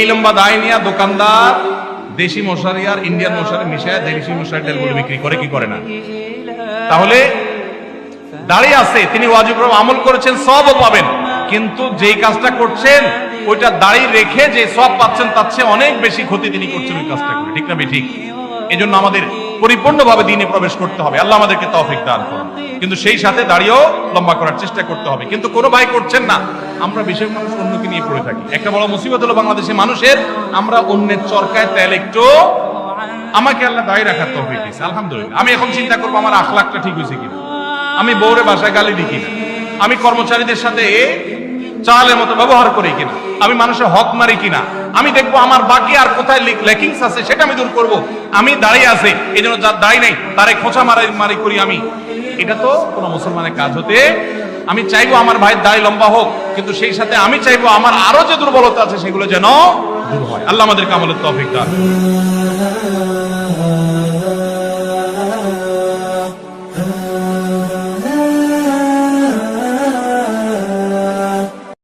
এই লম্বা দায় নিয়ে দোকানদার দেশি মশারি আর ইন্ডিয়ান মশারি মিশায় দেশি মশারি তেলগুলো বিক্রি করে কি করে না? তাহলে দাঁড়িয়ে আছে, তিনি ওয়াজিব আমল করেছেন, সবও পাবেন। কিন্তু যেই কাজটা করছেন, ওইটা দাঁড়িয়ে রেখে যে সব পাচ্ছেন, তার চেয়ে অনেক বেশি ক্ষতি তিনি করছেন ওই কাজটা করে। ঠিক না ঠিক। এই জন্য আমাদের পরিপূর্ণভাবে দিনে প্রবেশ করতে হবে। আল্লাহ আমাদেরকে তৌফিক দান করুন। কিন্তু সেই সাথে দাঁড়িয়েও লম্বা করার চেষ্টা করতে হবে। কিন্তু কোনো ভাই করছেন না। আমরা বেশির মানুষ অন্যকে নিয়ে পড়ে থাকি। একটা বড় মুসিবত হলো বাংলাদেশের মানুষের, আমরা অন্যের চরকায় তেল একটু আমাকে আল্লাহ দায়ী রাখার তৌফিক দিয়েছে। আলহামদুলিল্লাহ। আমি এখন চিন্তা করব আমার আখলাখটা ঠিক হয়েছে কিনা। আমি বউরে বাসায় গালি দিই কিনা। আমি কর্মচারীদের সাথে চালের মতো ব্যবহার করি কিনা? আমি মানুষের হক মারি কিনা? আমি দেখব আমার বাকি আর কোথায় লেকিংস আছে সেটা আমি দূর করব। আমি দাঁড়িয়ে আছে এই জন্য যার দাঁড়িয়ে নেই, তারে খোঁচা মারি মারি করি আমি। এটা তো কোনো মুসলমানের কাজ হতে, আমি চাইব আমার ভাই দাড়ি লম্বা হোক, কিন্তু সেই সাথে আমি চাইব আমার আরও যে দুর্বলতা আছে সেগুলো যেন দূর হয়। আল্লাহ আমাদের কামলের তফিক দান